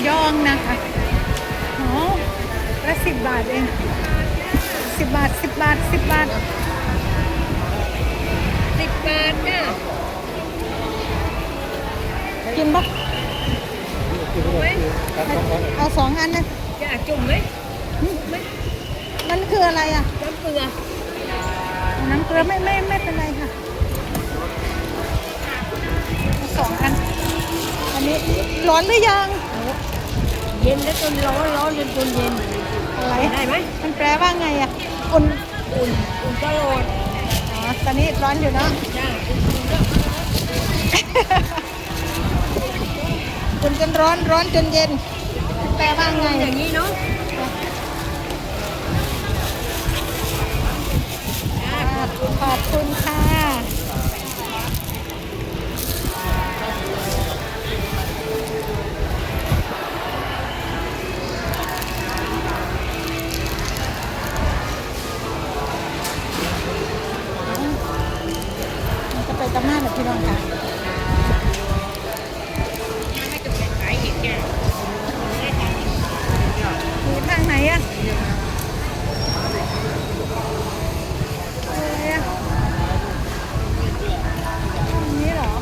ระยองนะคะโอ้ละสิบบาทเองสิบบาทสิบบาทสิบบาทสิบบาทเนี่ยกินปะไหมเอาสองอันนะจะจุ่มไหมมันคืออะไรอะ น้ำเกลือเอาน้ำเกลือไม่ไม่ไม่เป็นไรค่ะเอาสองอัน อันนี้ร้อนหรือยัง เย็นแล้วจนร้อนร้อนจนจนเย็นอะไรได้ไหมมันแปลว่าไงอะอุ่นอุ่นอุ่นก็ร้อนอ๋อตอนนี้ร้อนอยู่เนาะอุ่นก็อุ่นจนร้อนร้อนจนเย็นแปลว่าไงอย่างนี้เนาะ พี่น้องค่ะไม่จะเป็นขายเห็ดแก่อยู่ทางไหนอะอะไรอะตรงนี้เหรอ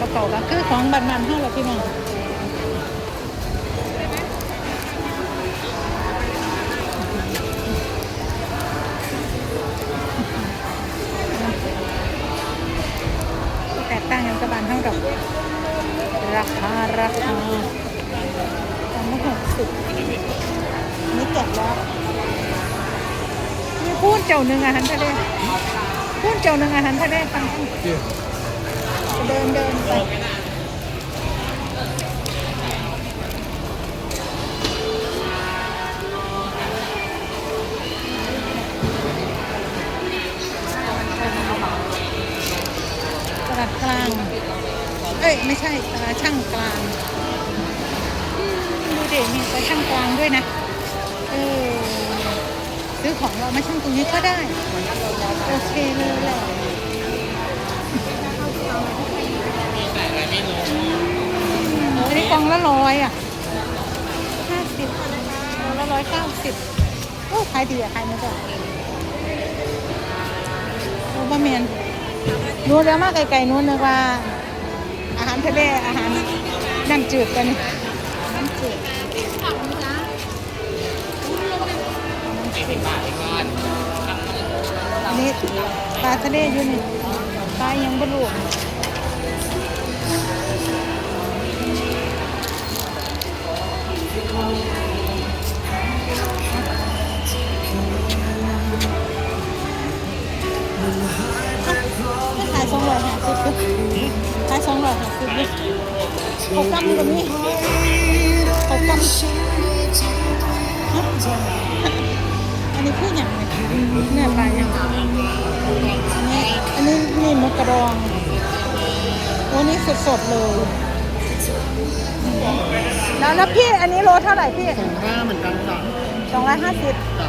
กระเป๋าก็คือของบันมันเท่าไหร่พี่น้อง เจ้าหนึ่งอาหารทะเลพูดเจ้าหนึ่งอาหารทะเลฟังเดินเดินไปตลาดกลาง เอ้ยไม่ใช่ตลาดช่างกลาง ดูเด็กมีตลาดช่างกลางด้วยนะ เออ ซื้อของเรามาช่างตรงนี้ก็ได้ โอเคเลยแหละอันนี้กล่องละร้อยอะห้าสิบกล่องละร้อยเก้าสิบโอ้ขายดีอะขายมาจ้ะโอ้บะเมียนนู้นแล้วมาไกลๆนู้นนึกว่า อาหารทะเลอาหารน้ำจืดกันน้ นนี้ปลาทะเลอยู่นี่ปลายังบรรลุขายสองร้อยห้าสิบขายสองร้อยห้าสิบเขากำกับนี่เขากำฮะอั นนี้คืออย่างไรเนื้อปลาอย่างอันนี้อันนี้นี่มะกระดองโอ้นี่สดๆเลย แล้วแล้วพี่อันนี้โลเท่าไหร่พี่สองห้าเหมือนกันจ้ะสองร้อยห้าสิบจ้ะ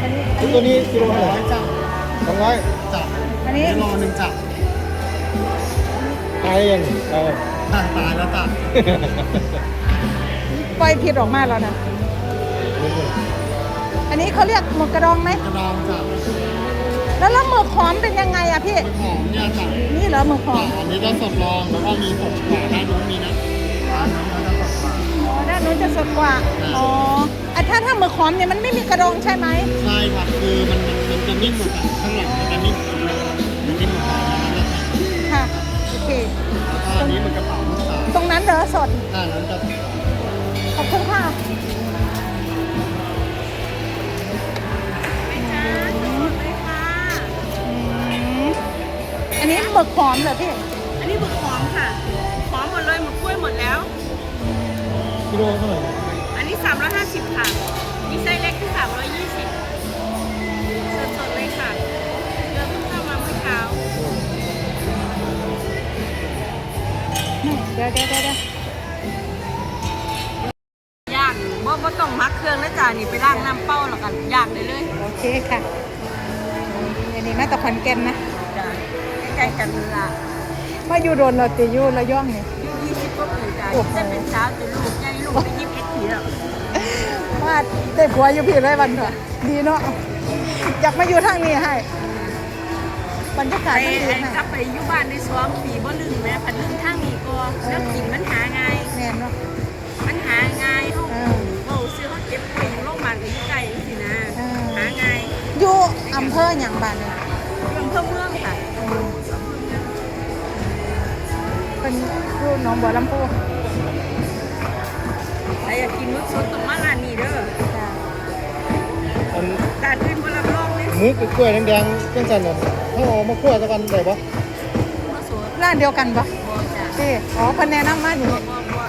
อันนี้ตัวนี้กิโลเท่าไหร่จ้ะสองร้อยจ้ะอันนี้กิโลหนึ่งจ้ะตายยังเออตายตายแล้วจ้ะปล่อยผิดออกมาแล้วนะ อันนี้เขาเรียกหมึกกระดองไหมกระดองจ้ะแล้วแล้วหมึกหอมเป็นยังไงอะพี่ หอมเนี่ยจ้ะนี่เหรอหมึกหอจ้ะมอันนี้ก็สดลองแล้วก็มีสดกว่าด้านนู้นมีนะด้านนู้นก็จะสดกว่าอ๋อด้านนู้นจะสดกว่า อ๋ออะถ้าถ้าหมึกหอมเนี่ยมันไม่มีกระดองใช่ไหมใช่ครับคือมันมันมันจะนิ่มหมดอะข้างหลังมันจะนิ่มมันนิ่มหมดเลยนะนั่นแหล นั้นเหรอสดด้านนั้นจะขอบคุณค่ะอืมอันนี้หมึกหอมเหรอพี่ อันนี้หมึกหอมค่ะ หอมหมดเลยหมึกกล้วยหมดแล้ว กิโลเท่าไหร่ อันนี้ 350 ค่ะค่ะมีไส้เล็กที่สามร้อยยี่สิบสดๆเลยค่ะเรือเพิ่งเข้ามาเมื่อเช้า เดี๋ยวเดี๋ยวเดี๋ยวเดี๋ยวย่างบ่บ่ต้องมักเครื่องนะจ๊ะนี่ไปล้างน้ำเป้าแล้วกันย่างได้เลยโอเคค่ะอันนี้มาตะขอนแก่นนะจ้ะใกล้ๆกันละมาอยู่โดนเราตีอยู่ระย่องนี่อายุยี่สิบกว่าปีจ้ะโอ้โหจะเป็นสาวจะลูกใหญ่ลูกไปยี่สิบเอ็ดปีแล้วว่าได้ผัวอยู่พี่เลยวันเถอะดีเนาะอยากมาอยู่ทางนี้ให้บรรยากาไปศมันดีไอ้ให้กลับไปอยู่บ้านในสวมปีบ่ลืมแม่พันลืมท อำเภอย่างบ้านเนี่ยองเพิ่มเมืองค่ะเป็นอยู่หนองบัวลำพูใครอยากกินมึกสดต้องมาร้านนี้เด้อจ้ะอันตาขึ้นบ่รับรองเลยหมูกับกล้วยแดงๆจังซั่นน่ะเขาเอามาคั่วตะกันได้บ่มาสดร้านเดียวกันปะบ่จ้ะที่อ๋อเพันแนะนำมาอยู่บ่บ่บ่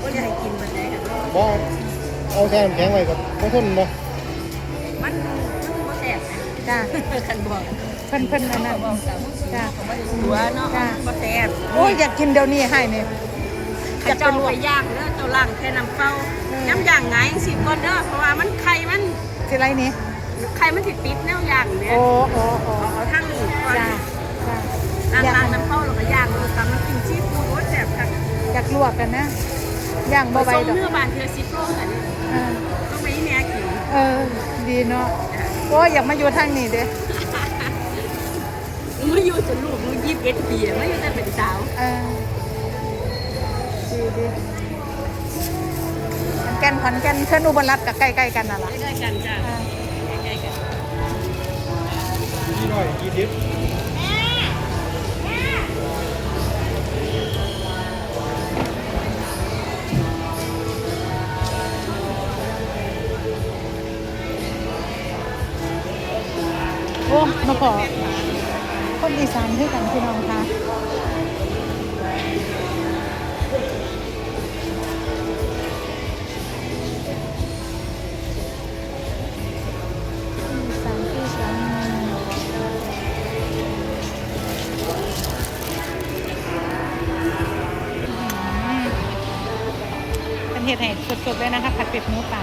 บ่ได้ให้กินมันได้ค่ะบ่เอาแช่น้ำแข็งไว้กับบ่ทนบ่ จ้าคันบอกเพิ่นเพิ่นอันนั้นบอกตามจ้ะบ่ได้ตัวเนาะจ้ะบ่แซ่บโอ้ยอยากกินเดี๋ยวนี้ให้เนี่ยข้าเจ้าไปย่างเด้อเจ้าล่างแค่น้ำเปล่าเออน้ำย่างไงสิก่อนเด้อเพราะว่ามันไข่มันสิไรนี่ไข่มันสิติดแนวย่างเนี่ยโอ้โอ้โอ้เอาเอาทั้งนี้ก่อนจ้าจ้าล้างล้างน้ำเปล่าแล้วก็ย่างแล้วตามมากินซีฟู้ดโอ้ยแซ่บค่ะอยากลวกกันนะย่างผบ่สไหวมดอกเนื้อบานเทือซิโครงอันนี้เออต้องไปให้แม่กินเออดีเนาะ โอ้ยอยากมาอยู่ทางนี้เด้มาอยู่จนลูกมายี่สิบเอ็ดปีแล้วมาอยู่แต่เป็นสาวเออดีดีขอนแก่นขอนแก่นเชิญอุบลรัตน์กับใกล้ๆกันน่ะล่ะใกล้ๆกันจ้ะอ่าใกล้ๆกันยี่ร้อยยี่สิบโอ้มาขอคนอีสานด้วยกันพี่น้องค่ะเห็ดให้สดๆเลยนะคะผัดเผ็ดหมูป่า